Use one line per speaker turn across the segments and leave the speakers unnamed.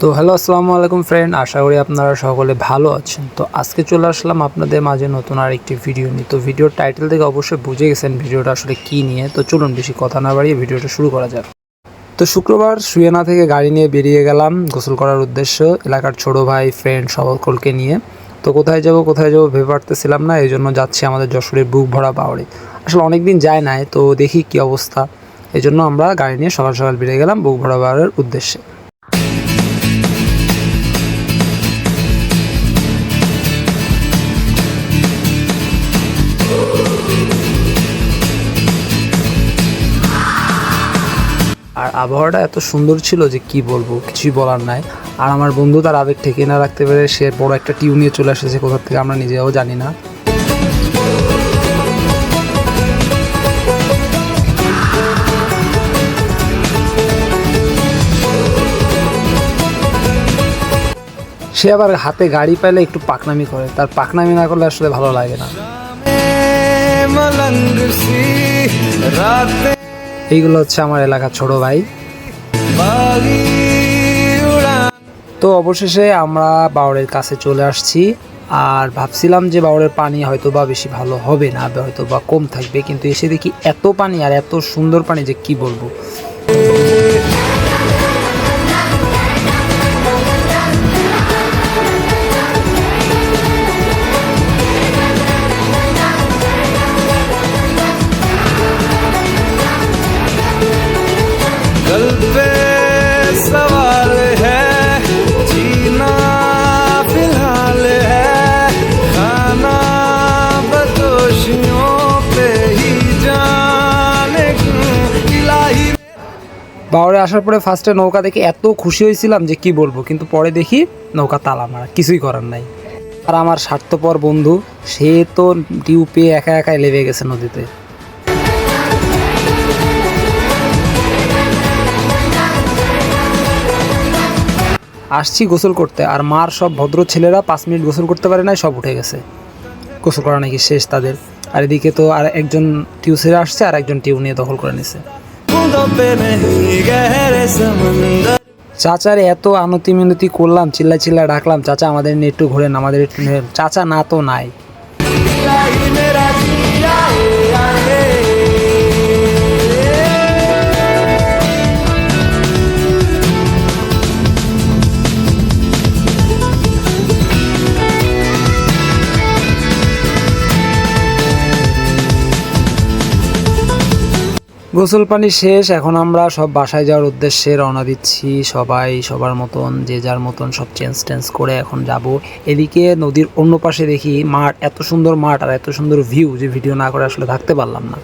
তো হ্যালো, আসসালামু আলাইকুম ফ্রেন্ড আশা করি আপনারা সকলে ভালো আছেন। তো আজকে চলে আসলাম আপনাদের মাঝে নতুন আর একটি ভিডিও নিয়ে। তো ভিডিওর টাইটেল থেকে অবশ্যই বুঝে গেছেন ভিডিওটা আসলে কী নিয়ে। তো চলুন বেশি কথা না বাড়িয়ে ভিডিওটা শুরু করা যাক। তো শুক্রবার সুয়েনা থেকে গাড়ি নিয়ে বেরিয়ে গেলাম। গোসল করার উদ্দেশ্য এলাকার ছোট ভাই ফ্রেন্ড সকলকে নিয়ে। তো কোথায় যাব কোথায় যাব ভেবে পারতেছিলাম না এই জন্য যাচ্ছি আমাদের যশোরের বুক ভরা বাউড়ে। আসলে অনেক দিন যায় নাই, তো দেখি কি অবস্থা। এই জন্য আমরা গাড়ি নিয়ে সকাল সকাল বেরিয়ে গেলাম বুক ভরা বাউড়ের উদ্দেশ্যে। আবহাওয়াটা এত সুন্দর ছিল যে কি বলব, কিছুই বলার নাই। আর আমার বন্ধু তার আবেগ ঠেকে না রাখতে পেরে সে বড় একটা টিউ নিয়ে চলে এসেছে, কোথা থেকে আমরা নিজেও জানি না। সে আবার হাতে গাড়ি পাইলে একটু পাকনামি করে, তার পাকনামি না করলে আসলে ভালো লাগে না। এইগুলো হচ্ছে আমার এলাকার ছোট ভাই। তো অবশেষে আমরা বাউরের কাছে চলে আসছি আর ভাবছিলাম যে বাউরের পানি হয়তো বা বেশি ভালো হবে না হয়তো বা কম থাকবে, কিন্তু এসে দেখি এত পানি আর এত সুন্দর পানি যে কি বলব। বাউরে আসার পরে ফার্স্টে নৌকা দেখে এত খুশি হয়েছিলাম যে কি বলব, কিন্তু পরে দেখি নৌকা তালা মারা, কিছুই করার নাই। আর আমার স্বার্থপর বন্ধু, সে তো টিউ পেয়ে একা একাই লেবে গেছে নদীতে। আসছি গোসল করতে, আর মার সব ভদ্র ছেলেরা পাঁচ মিনিট গোসল করতে পারে নাই, সব উঠে গেছে। গোসল করা নাকি শেষ তাদের। আর এদিকে তো আর একজন টিউ ছেড়ে আসছে, আর একজন টিউ নিয়ে দখল করে নিছে। চাচার এত আনতি মিনতি করলাম, চিল্লা চিল্লা ডাকলাম, চাচা আমাদের নিয়ে একটু ঘোরেন, আমাদের একটু চাচা না তো নাই। গোসল পানি শেষ, এখন আমরা সব বাসায় যাওয়ার উদ্দেশ্যে রওনা দিচ্ছি। সবাই সবার মতন, যে যার মতন সব চেঞ্জ টেঞ্জ করে এখন যাব। এদিকে নদীর অন্য পাশে দেখি মাঠ, এত সুন্দর মাঠ আর এত সুন্দর ভিউ যে ভিডিও না করে আসলে থাকতে পারলাম না।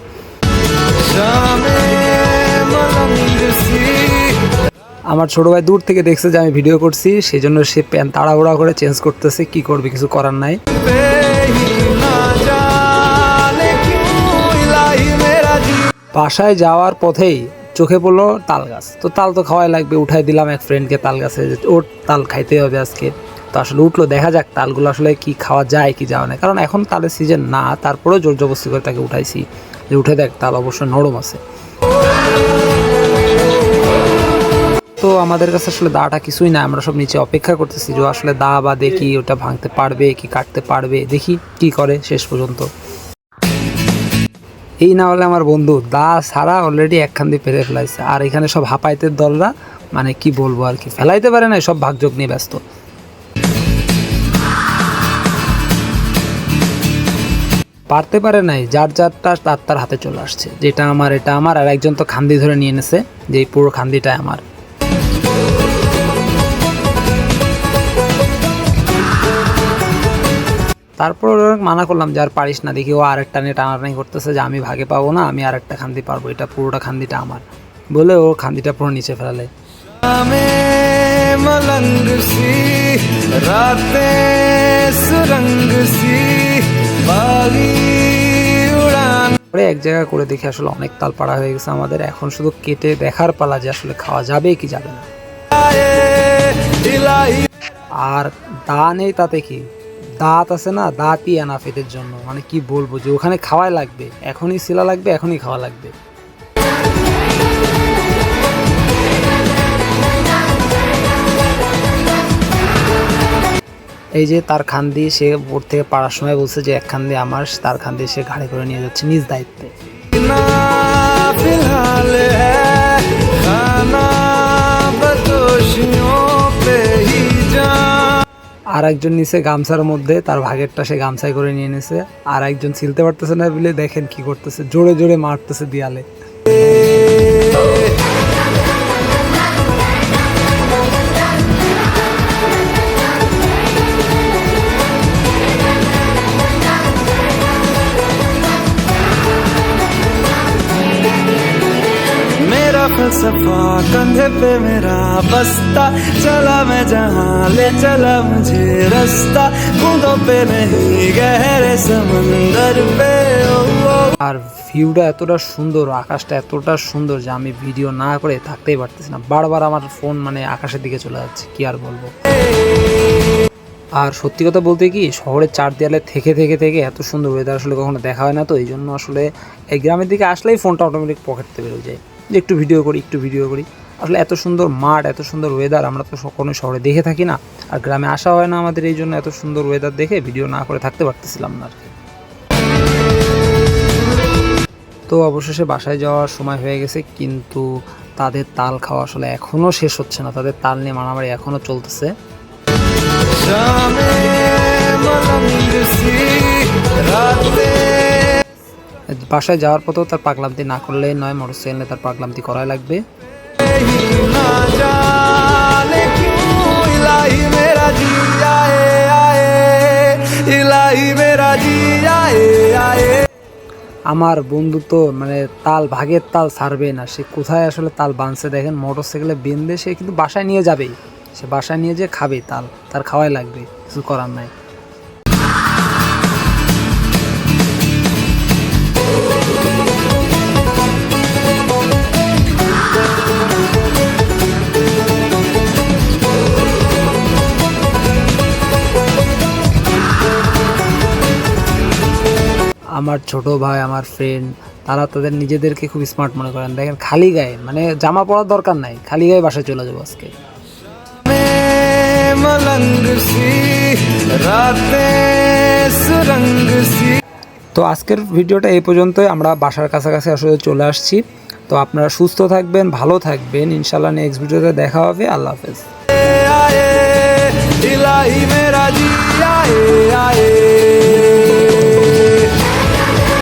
আমার ছোট ভাই দূর থেকে দেখছে যে আমি ভিডিও করছি সেই জন্য সে প্যান তাড়াহুড়া করে চেঞ্জ করতেছে, কি করবে কিছু করার নাই। বাসায় যাওয়ার পথেই চোখে পড়ল তাল গাছ তো তাল তো খাওয়াই লাগবে, উঠাই দিলাম এক ফ্রেন্ডকে তাল গাছে যে ওর তাল খাইতে হবে আজকে। তো আসলে উঠল, দেখা যাক তালগুলো আসলে কি খাওয়া যায়, কি যাওয়া না কারণ এখন তালের সিজন না, তারপরেও জোর জবস্তি করে তাকে উঠাইছি যে উঠে দেখ, তাল অবশ্যই নরম আছে। তো আমাদের কাছে আসলে দাটা কিছুই না আমরা সব নিচে অপেক্ষা করতেছি যে আসলে দা বা দেখি ওটা ভাঙতে পারবে, কি কাটতে পারবে, দেখি কি করে শেষ পর্যন্ত। এই না হলে আমার বন্ধু, দা সারা অলরেডি একখান দিয়ে পেরে ফেলাইছে। আর এখানে সব হাপাইতের দলরা মানে কি বলব আর কি, ফেলাইতে পারে না সব ভাগযোগ নিয়ে ব্যস্ত। পারতে পারে নাই, যার যারটা তার তার হাতে চলে আসছে। যেটা আমার, এটা আমার, আর একজন তো খান্দি ধরে নিয়ে এনেছে, যে পুরো খান্দিটা আমার। তারপর ওর মানা করলাম যে আর পারিস না দেখি ও আরেকটা নিয়ে টানাটানি করতেছে যে আমি ভাগে পাবো না আমি আরেকটা খান্দি পারবো এটা পুরোটা খান্দিটা আমার বলে ও খান্দিটা পুরো নিচে ফেলালে
शामे मलंग सी रातें सुरंग सी बागी उड़ान
পরে এক জায়গা করে দেখি আসলে অনেক তাল পাড়া হয়ে গেছে আমাদের এখন শুধু কেটে দেখার পালা যে আসলে খাওয়া যাবে কি যাবে না
आए इलाही
আর দা নেই তাতে কি দাঁত আছে না, দাঁতই এনাফ এদের জন্য। মানে কি বলব যে ওখানে খাওয়াই লাগবে। এখনই শিলা লাগবে, এখনই খাওয়া লাগবে। এই যে তার খান দিয়ে সে বোট থেকে পাড়ার সময় বলছে যে এক খান দিয়ে আমার, তার খান দিয়ে সে ঘাড়ে করে নিয়ে যাচ্ছে নিজ দায়িত্বে। আর একজন নিচে গামছার মধ্যে, তার ভাগেরটা সে গামছায় করে নিয়ে নিছে। আর একজন ছিলতে পারতেছে না বলে দেখেন কি করতেছে, জোরে জোরে মারতেছে দিয়ালে।
मेरा फलसफा कंधे पे मेरा बस्ता चला मैं जहाँ ले चला मुझे रास्ता बूंदों पे नहीं गहरे समंदर पे ओ, ओ,
আর ভিউটা এতটা সুন্দর আকাশটা এতটা সুন্দর যে আমি ভিডিও না করে থাকতেই পারতেছি না বারবার আমার ফোন মানে আকাশের দিকে চলে যাচ্ছে কি আর বলবো আর সত্যি কথা বলতে কি শহরের চার দেয়ালে থেকে থেকে থেকে এত সুন্দর ওয়েদার আসলে কখনো দেখা হয় না তো এই জন্য আসলে এই গ্রামের দিকে আসলেই ফোনটা অটোমেটিক পকেটতে বেরোয় যায় যে একটু ভিডিও করি, একটু ভিডিও করি। আসলে এত সুন্দর মাঠ, এত সুন্দর ওয়েদার আমরা তো কোনো শহরে দেখে থাকি না। আর গ্রামে আসা হয় না আমাদের এই জন্য এত সুন্দর ওয়েদার দেখে ভিডিও না করে থাকতে পারতেছিলাম না আর কি। তো অবশেষে বাসায় যাওয়ার সময় হয়ে গেছে, কিন্তু তাদের তাল খাওয়া আসলে এখনও শেষ হচ্ছে না। তাদের তাল নিয়ে মারামারি এখনও চলতেছে।
রাতে
বাসায় যাওয়ার পথেও তার পাগলামতি না করলে নয় মোটরসাইকেলে তার পাগলামতি করাই লাগবে। আমার বন্ধু তো মানে তাল ভাগের তাল ছাড়বে না, সে কোথায় আসলে তাল বাঁধছে দেখেন, মোটরসাইকেলে বেঁধে সে কিন্তু বাসায় নিয়ে যাবেই। সে বাসায় নিয়ে যেয়ে খাবে তাল, তার খাওয়াই লাগবে, কিছু করার নাই। আমার ছোট ভাই, আমার ফ্রেন্ড তারা তাদের নিজেদেরকে খুব স্মার্ট মনে করেন। দেখেন, খালি গায়ে মানে জামা পরার দরকার নাই, খালি গায়ে বাসায় চলে যাব আজকে। তো আজকের ভিডিওটা এই পর্যন্তই, আমরা বাসার কাছাকাছি আসলে চলে আসছি। তো আপনারা সুস্থ থাকবেন, ভালো থাকবেন ইনশাল্লাহ নেক্সট ভিডিওতে দেখা হবে, আল্লাহ হাফেজ।